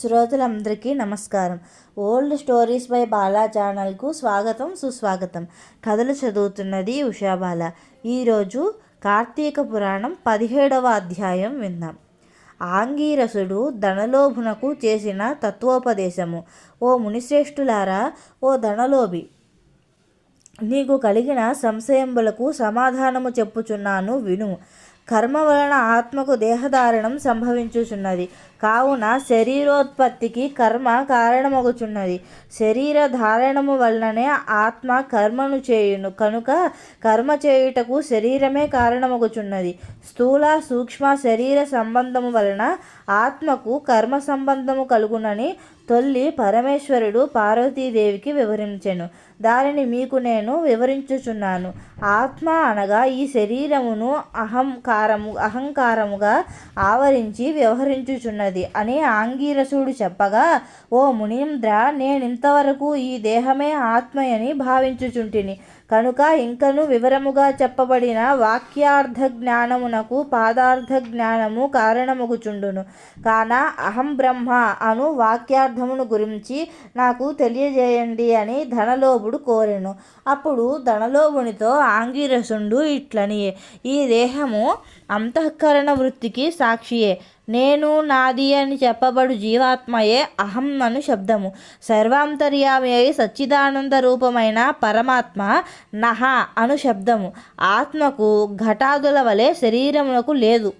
శ్రోతలందరికీ నమస్కారం. Old stories by Bala ఛానల్కు స్వాగతం సుస్వాగతం. కథలు చదువుతున్నది ఉషాబాల. ఈరోజు కార్తీక పురాణం పదిహేడవ అధ్యాయం విందాం. ఆంగీరసుడు ధనలోభునకు చేసిన తత్వోపదేశము. ఓ మునిశ్రేష్ఠులారా ఓ ధనలోభి! నీకు కలిగిన సంశయంబులకు సమాధానము చెప్పుచున్నాను విను. కర్మ వలన ఆత్మకు దేహధారణం సంభవించుచున్నది. కావున శరీరోత్పత్తికి కర్మ కారణమగుచున్నది. శరీర ధారణము వలననే ఆత్మ కర్మను చేయును. కనుక కర్మ చేయుటకు శరీరమే కారణమగుచున్నది. స్థూల సూక్ష్మ శరీర సంబంధము వలన ఆత్మకు కర్మ సంబంధము కలుగునని తొల్లి పరమేశ్వరుడు పార్వతీదేవికి వివరించెను. దానిని మీకు నేను వివరించుచున్నాను. ఆత్మ అనగా ఈ శరీరమును అహంకారము అహంకారముగా ఆవరించి వ్యవహరించుచున్నది అని ఆంగీరసుడు చెప్పగా ఓ మునీంద్ర నేనింతవరకు ఈ దేహమే ఆత్మయని భావించుచుంటిని. కనుక ఇంకను వివరముగా చెప్పబడిన వాక్యార్థ జ్ఞానమునకు పాదార్థ జ్ఞానము కారణముగుచుండును. కాన అహం బ్రహ్మ అను వాక్యార్థమును గురించి నాకు తెలియజేయండి అని ధనలోభుడు కోరెను. అప్పుడు ధనలోభునితో ఆంగిరసుండు ఇట్లని ఈ దేహము అంతఃకరణ వృత్తికి సాక్షియే. నేను నాది అని చెప్పబడు జీవాత్మయే అహం అను శబ్దము. సర్వాంతర్యామి అయి సచ్చిదానంద రూపమైన పరమాత్మ నహ అను శబ్దము. ఆత్మకు ఘటాదుల వలె శరీరమునకు లేదు.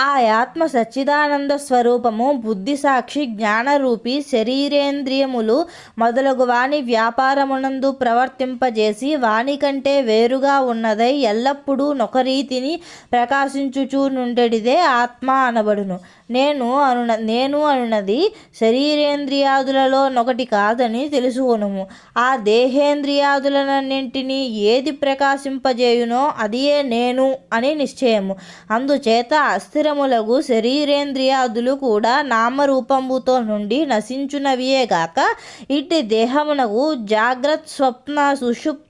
ఆ ఆత్మ సచ్చిదానంద స్వరూపము బుద్ధి సాక్షి జ్ఞానరూపి శరీరేంద్రియములు మొదలగు వాణి వ్యాపారమునందు ప్రవర్తింపజేసి వాణి కంటే వేరుగా ఉన్నదై ఎల్లప్పుడూ నొకరీతిని ప్రకాశించుచూ నుండెడిదే ఆత్మ అనబడును. నేను అనున నేను అనున్నది శరీరేంద్రియాదులలో నొకటి కాదని తెలుసుకొనుము. ఆ దేహేంద్రియాదులన్నింటినీ ఏది ప్రకాశింపజేయునో అదియే నేను అని నిశ్చయము. అందుచేత అస్థిరములగు శరీరేంద్రియాదులు కూడా నామరూపంబుతో నుండి నశించునవియే గాక ఇట్టి దేహమునకు జాగ్రత్ స్వప్న సుషుప్త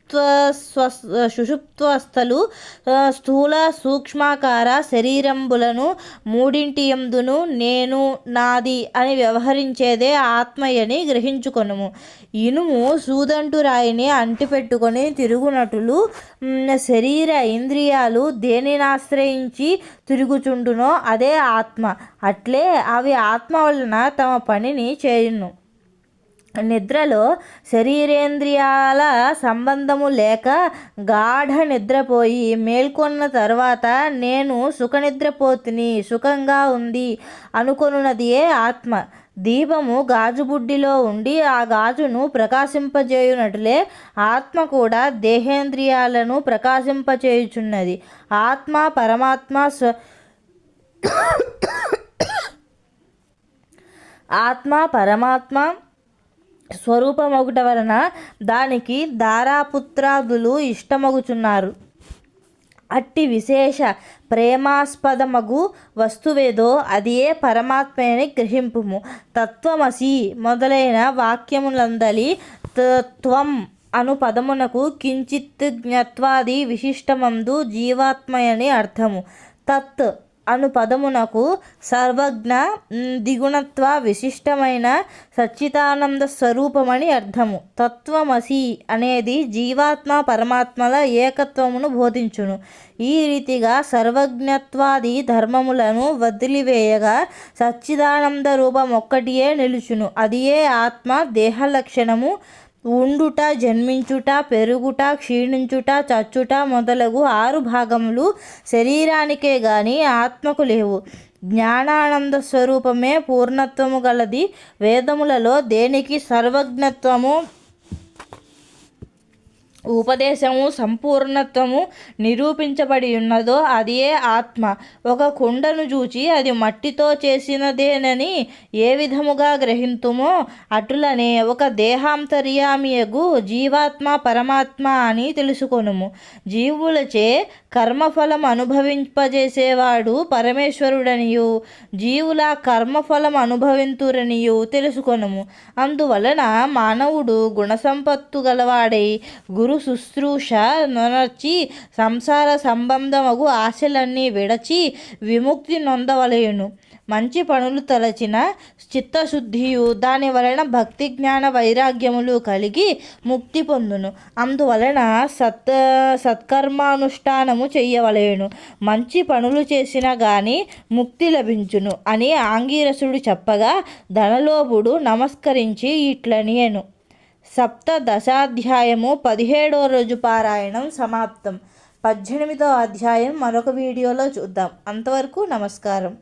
స్వ సుషుప్త్వస్థలు స్థూల సూక్ష్మాకార శరీరంబులను మూడింటి ఎందును నేను నాది అని వ్యవహరించేదే ఆత్మయని గ్రహించుకొనుము. ఇనుము సూదంటు రాయిని అంటిపెట్టుకొని తిరుగునటులు శరీర ఇంద్రియాలు దేనిని ఆశ్రయించి తిరుగుచుండునో అదే ఆత్మ. అట్లే అవి ఆత్మ వలన తమ పనిని చేయును. నిద్రలో శరీరేంద్రియాల సంబంధము లేక గాఢ నిద్రపోయి మేల్కొన్న తర్వాత నేను సుఖనిద్రపోతుని సుఖంగా ఉంది అనుకొనున్నదియే ఆత్మ. దీపము గాజుబుడ్డిలో ఉండి ఆ గాజును ప్రకాశింపజేయునట్లే ఆత్మ కూడా దేహేంద్రియాలను ప్రకాశింపచేయుచున్నది. ఆత్మ పరమాత్మ స్వ ఆత్మ పరమాత్మ స్వరూపమొకట వలన దానికి దారాపుత్రాదులు ఇష్టమగుచున్నారు. అట్టి విశేష ప్రేమాస్పదమగు వస్తువేదో అది ఏ పరమాత్మని గ్రహింపుము. తత్వమసి మొదలైన వాక్యములందలి త్వం అను పదమునకు కించిత్ జ్ఞత్వాది విశిష్టమందు జీవాత్మయని అర్థము. తత్ అను పదమునకు సర్వజ్ఞ దిగుణత్వ విశిష్టమైన సచ్చిదానంద స్వరూపమని అర్థము. తత్వమసి అనేది జీవాత్మ పరమాత్మల ఏకత్వమును బోధించును. ఈ రీతిగా సర్వజ్ఞత్వాది ధర్మములను వదిలివేయగా సచ్చిదానంద రూపం ఒక్కటియే నిలుచును. అదియే ఆత్మ దేహ లక్షణము ఉండుట జన్మించుట పెరుగుట క్షీణించుట చచ్చుట మొదలగు ఆరు భాగములు శరీరానికే గాని ఆత్మకు లేవు. జ్ఞానానంద స్వరూపమే పూర్ణత్వము గలది. వేదములలో దేనికి సర్వజ్ఞత్వము ఉపదేశము సంపూర్ణత్వము నిరూపించబడి ఉన్నదో అదియే ఆత్మ. ఒక కుండను చూచి అది మట్టితో చేసినదేనని ఏ విధముగా గ్రహింతుమో అటులనే ఒక దేహాంతర్యామియగు జీవాత్మ పరమాత్మ అని తెలుసుకొనుము. జీవులచే కర్మఫలం అనుభవింపజేసేవాడు పరమేశ్వరుడనియు జీవుల కర్మఫలం అనుభవింతురనియు తెలుసుకొనుము. అందువలన మానవుడు గుణసంపత్తు గలవాడై గురు గురు శుశ్రూష నొనర్చి సంసార సంబంధమగు ఆశలన్నీ విడచి విముక్తి నొందవలయును. మంచి పనులు తలచిన చిత్తశుద్ధియు దాని వలన భక్తి జ్ఞాన వైరాగ్యములు కలిగి ముక్తి పొందును. అందువలన సత్ సత్కర్మానుష్ఠానము చేయవలేను మంచి పనులు చేసినా కానీ ముక్తి లభించును అని ఆంగీరసుడు చెప్పగా ధనలోభుడు నమస్కరించి ఇట్లనియను. సప్త దశాధ్యాయము పదిహేడో రోజు పారాయణం సమాప్తం. పద్దెనిమిదో అధ్యాయం మరొక వీడియోలో చూద్దాం. అంతవరకు నమస్కారం.